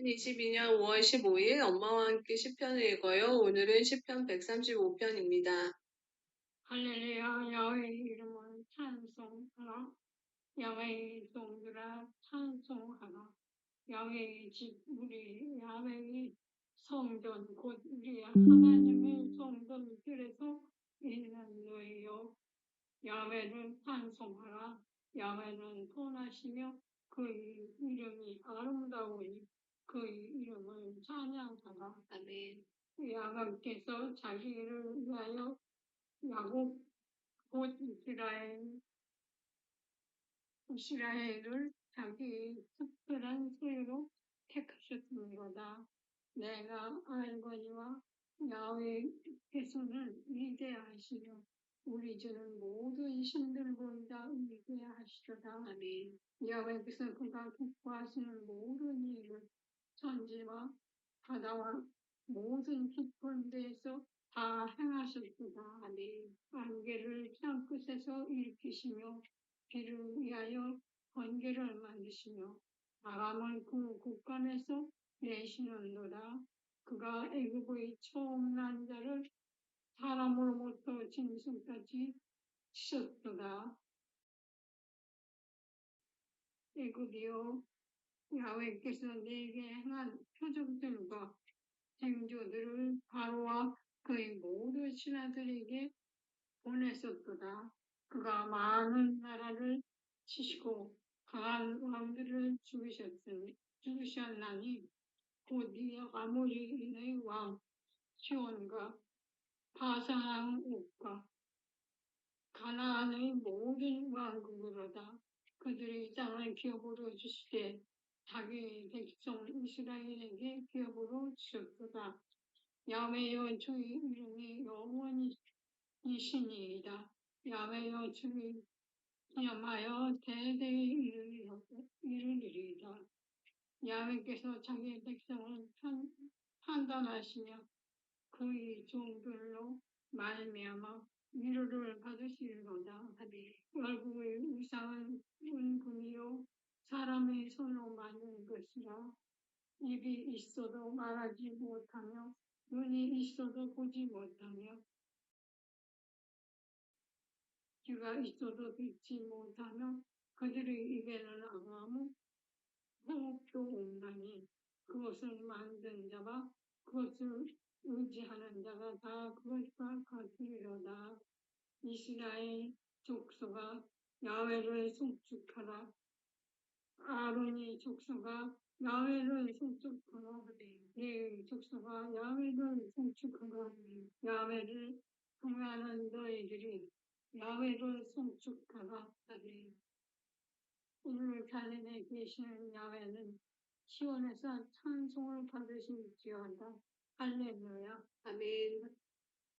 2022년 5월 15일 엄마와 함께 시편을 읽어요. 오늘은 시편 135편입니다. 할렐루야 야훼의 이름을 찬송하라 야훼의 종들아 찬송하라 야훼의 집 우리 야훼의 성전 곧 우리 하나님의 성전들에서 있는 너희여 야훼를 찬송하라 야훼는 선하시며 그의 이름이 아름다우니 그의 이름을 찬양하라 아멘. 야곱께서 자기를 위하여 야곱 곧 이스라엘 이스라엘을 자기 특별한 소유로 택하셨습니다. 내가 알거니와 야훼께서는 위대하시며 우리 주는 모든 신들보다 위대하시도다. 아멘. 야훼께서 그가 기뻐하시는 모든 일을 천지와 바다와 모든 깊은 데에서 다 행하셨도다. 아멘. 안개를 땅 끝에서 일으키시며 비를 위하여 번개를 만드시며 바람을 그 곳간에서 내시는도다. 그가 애굽의 처음 난 자를 사람으로부터 짐승까지 치셨도다. 애굽이여 야훼께서 내게 행한 표적들과 쟁조들을 바로와 그의 모든 신하들에게 보냈었도다. 그가 많은 나라를 치시고 강한 왕들을 죽이셨으니 죽으셨나니 곧이 아모리인의 왕 시온과 바산 옥과 가나안의 모든 왕국으로다. 그들이 땅을 기업으로 주시되 자기 백성 이스라엘에게 기업으로 주셨도다. 야훼여 주의 이름이 영원히 이신이이다. 야훼여 주의 기념하여 대대의 이르리이다. 야훼께서 자기 백성을 판, 판단하시며 그의 종들로 말미암아 위로를 받으시리로다. 아멘. 열국의 우상은 은금이요 사람의 손으로 만든 것이라 입이 있어도 말하지 못하며 눈이 있어도 보지 못하며 귀가 있어도 듣지 못하며 그들의 입에는 아무 호흡도 없나니 그것을 만든 자와 그것을 의지하는 자가 다 그것과 같으리로다. 이스라엘 족속아 야훼를 송축하라. 아론이 족속아 야훼를 송축하라. 네 족속아 야훼를 송축하라. 야훼를 통하는 너희들이 야훼를 송축하라. 아멘. 오늘 갈림에 계시는 야훼는 시온에서 찬송을 받으실지어다. 할렐루야. 아멘.